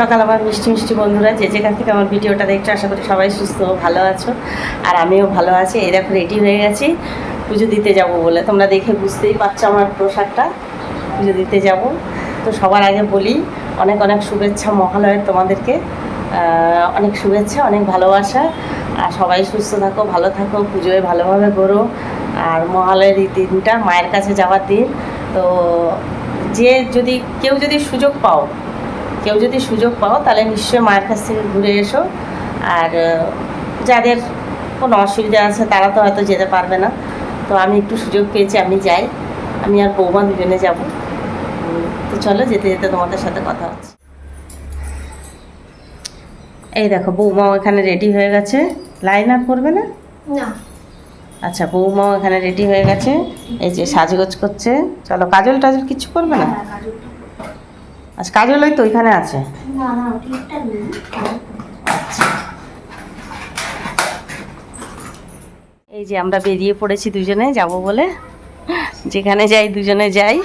সকাল আমার মিষ্টি মিষ্টি বন্ধুরা। যে যেখান থেকে আমার ভিডিওটা দেখছ, আশা করি সবাই সুস্থ ভালো আছো। আর আমিও ভালো আছি। এই দেখো রেডি হয়ে গেছি। পুজো দিতে যাব বলে। তোমরা দেখে বুঝতেই পারছ আমার পোশাকটা। পুজো দিতে যাব। তো সবার আগে বলি, অনেক অনেক শুভেচ্ছা মহালয়ের তোমাদেরকে। অনেক শুভেচ্ছা, অনেক ভালোবাসা। আর সবাই সুস্থ থাকো, ভালো থাকো, পুজোয় ভালোভাবে করো আর মহালয়ের এই দিনটা মায়ের কাছে যাওয়ার দিন। তো যে যদি, কেউ যদি সুযোগ পাও কেউ যদি সুযোগ পাও তাহলে নিশ্চয়ই মায়ের কাছ থেকে ঘুরে এসো। আর যাদের কোনো অসুবিধা আছে তারা তো হয়তো যেতে পারবে না। তো আমি একটু সুযোগ পেয়েছি আমি যাই। আমি আর বৌমা দুজনে যাব। তো চলো যেতে যেতে তোমাদের সাথে কথা হচ্ছে। এই দেখো বৌমাও এখানে রেডি হয়ে গেছে। লাইন আপ করবে না? না। আচ্ছা বৌমাও এখানে রেডি হয়ে গেছে। এই যে সাজগোজ করছে। চলো কাজল টাজল কিছু করবে না? আচ্ছা কাজল ওই তো ওইখানে আছে। না না ওটা নেই এই যে আমরা বেরিয়ে পড়েছি দুজনে যাব বলে। যেখানে যাই দুজনে যাই।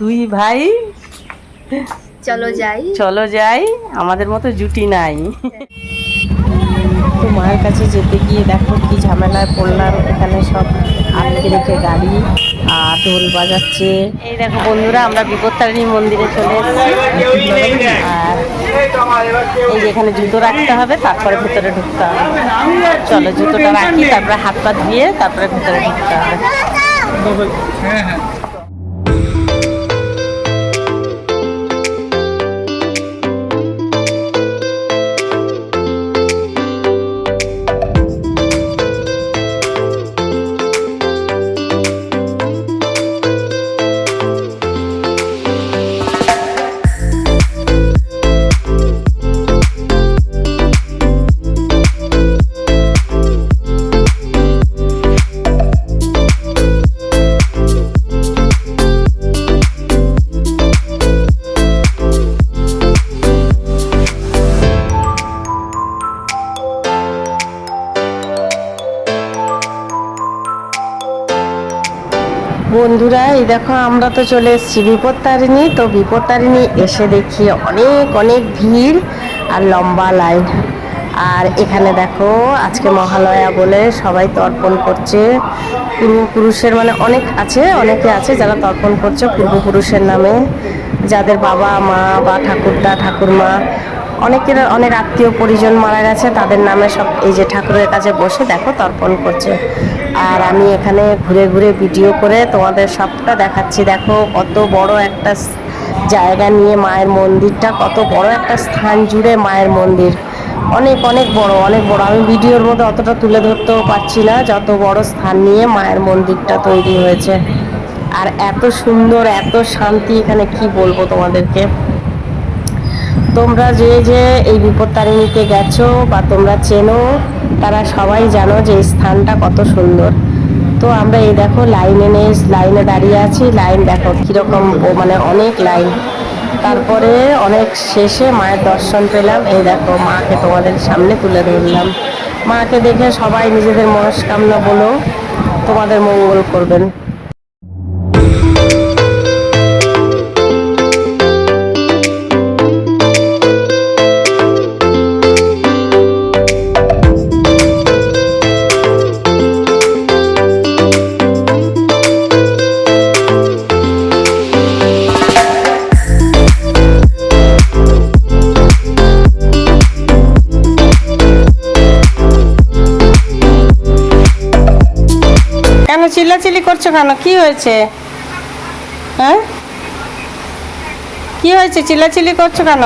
দুই ভাই। চলো যাই। চলো যাই আমাদের মতো জুটি নাই। তো মায়ের কাছে যেতে গিয়ে দেখো কি ঝামেলায় পড়লাম এখানে সব আটকে রেখে গাড়ি। আর ঢোল বাজাচ্ছে। এই দেখো বন্ধুরা আমরা বিপত্তারিণী মন্দিরে চলে এসেছি। আর এই যেখানে জুতো রাখতে হবে তারপরে ভেতরে ঢুকতে হবে। চলো জুতোটা রাখি তারপরে হাত পা ধুয়ে তারপরে ভেতরে ঢুকতে হবে। বন্ধুরা, এই দেখো আমরা তো চলে এসেছি বিপত্তারিণী। তো বিপত্তারিণী এসে দেখি অনেক অনেক ভিড় আর লম্বা লাইন। আর এখানে দেখো, আজকে মহালয়া বলে সবাই তর্পণ করছে। পূর্বপুরুষের মানে অনেক আছে, অনেকে আছে যারা তর্পণ করছে পূর্বপুরুষের নামে। যাদের বাবা, মা বা ঠাকুরদা, ঠাকুরমা, অনেকের, অনেক আত্মীয় পরিজন মারা গেছে, তাদের নামে সব এই যে ঠাকুরের কাছে বসে দেখো তর্পণ করছে। আর আমি এখানে ঘুরে ঘুরে ভিডিও করে তোমাদের সবটা দেখাচ্ছি। দেখো কত বড় একটা জায়গা নিয়ে মায়ের মন্দিরটা, কত বড় একটা স্থান জুড়ে মায়ের মন্দির। অনেক অনেক বড় অনেক বড়। আমি ভিডিওর মধ্যে অতটা তুলে ধরতেও পারছি না, যত বড় স্থান নিয়ে মায়ের মন্দিরটা তৈরি হয়েছে। আর এত সুন্দর, এত শান্তি, এখানে কি বলব তোমাদেরকে? তোমরা যে যে এই বিপত্তারিণীতে গেছো বা তোমরা চেনো, তারা সবাই জানো যে এই স্থানটা কত সুন্দর। তো আমরা এই দেখো লাইনে নেই, লাইনে দাঁড়িয়ে আছি। লাইন দেখো কীরকম মানে অনেক লাইন। তারপরে অনেক শেষে মায়ের দর্শন পেলাম। এই দেখো মাকে তোমাদের সামনে তুলে ধরলাম। মাকে দেখে সবাই নিজেদের মনস্কামনা বলো, তোমাদের মঙ্গল করবেন। চিল্লাচিল্লি করছ কেন? কি হয়েছে? হ্যাঁ? কি হয়েছে? চিল্লাচিল্লি করছ কেন?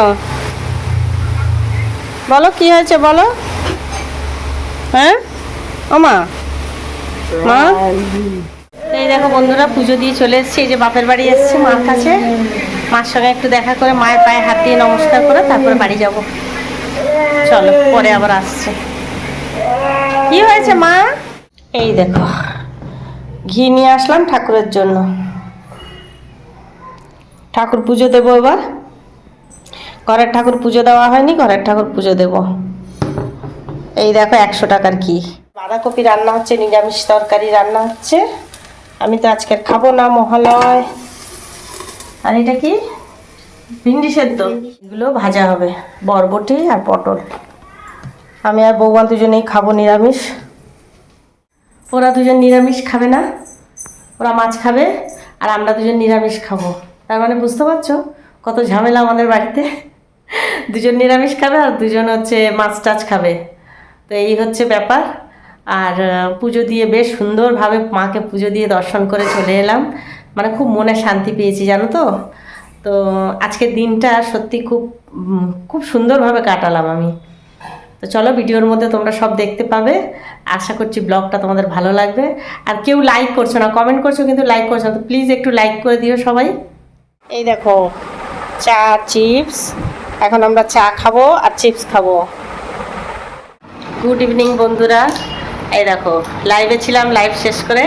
বলো, কি হয়েছে বলো? হ্যাঁ? ও মা। মা? এই দেখো বন্ধুরা, পুজো দিয়ে চলে এসেছি। এই যে বাপের বাড়ি এসেছি মার কাছে। মার সঙ্গে একটু দেখা করে মায়ের পায়ে হাত দিয়ে নমস্কার করে তারপরে বাড়ি যাব। চলো, পরে আবার আসছে। কি হয়েছে মা? এই দেখো। ঘি নিয়ে আসলাম ঠাকুরের জন্য। ঠাকুর পুজো দেবো এবার। ঘরের ঠাকুর পুজো দেওয়া হয়নি, ঘরের ঠাকুর পুজো দেব। এই দেখো একশো টাকার কি বাঁধাকপি রান্না হচ্ছে, নিরামিষ তরকারি রান্না হচ্ছে। আমি তো আজকের খাব না মহালয়। আর এটা কি? ভিন্ডি সেদ্ধ। এগুলো ভাজা হবে, বরবটি আর পটল। আমি আর বৌমা দুজনেই খাব নিরামিষ। ওরা দুজন নিরামিষ খাবে না, ওরা মাছ খাবে, আর আমরা দুজন নিরামিষ খাব। তার মানে বুঝতে পারছ কত ঝামেলা আমাদের বাড়িতে? দুজন নিরামিষ খাবে আর দুজন হচ্ছে মাছ টাছ খাবে। তো এই হচ্ছে ব্যাপার। আর পুজো দিয়ে বেশ সুন্দরভাবে মাকে পুজো দিয়ে দর্শন করে চলে এলাম। মানে খুব মনে শান্তি পেয়েছি, জানো তো? তো আজকের দিনটা সত্যি খুব খুব সুন্দরভাবে কাটালাম আমি। তো চলো ভিডিওর মধ্যে তোমরা সব দেখতে পাবে। আশা করছি ব্লগটা তোমাদের ভালো লাগবে। আর কেউ লাইক করছ না কমেন্ট করছ কিন্তু লাইক করছ না তো প্লিজ একটু লাইক করে দিও সবাই। এই দেখো চা চিপস এখন আমরা চা খাব আর চিপস খাব। গুড ইভিনিং বন্ধুরা। এই দেখো লাইভে ছিলাম লাইভ শেষ করে।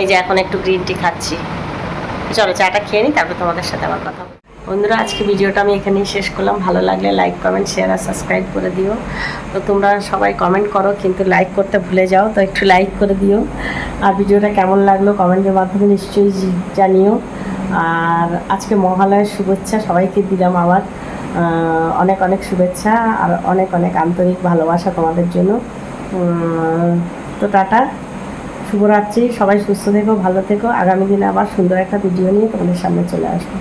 এই যে এখন একটু গ্রিন টি খাচ্ছি। চলো চাটা খেয়ে নিই তারপর তোমাদের সাথে আমার কথা। বন্ধুরা, আজকে ভিডিওটা আমি এখানেই শেষ করলাম। ভালো লাগলে লাইক কমেন্ট শেয়ার আর সাবস্ক্রাইব করে দিও। তো তোমরা সবাই কমেন্ট করো, কিন্তু লাইক করতে ভুলে যাও, তো একটু লাইক করে দিও। আর ভিডিওটা কেমন লাগল কমেন্টের মাধ্যমে নিশ্চয়ই জানিও। আর আজকে মহালয়ের শুভেচ্ছা, সবাইকে দিলাম আবার। অনেক অনেক শুভেচ্ছা আর অনেক অনেক আন্তরিক ভালোবাসা তোমাদের জন্য। তো টাটা। শুভরাত্রি। সবাই সুস্থ থেকো, ভালো থেকো। আগামী দিনে আবার সুন্দর একটা ভিডিও নিয়ে তোমাদের সামনে চলে আসব।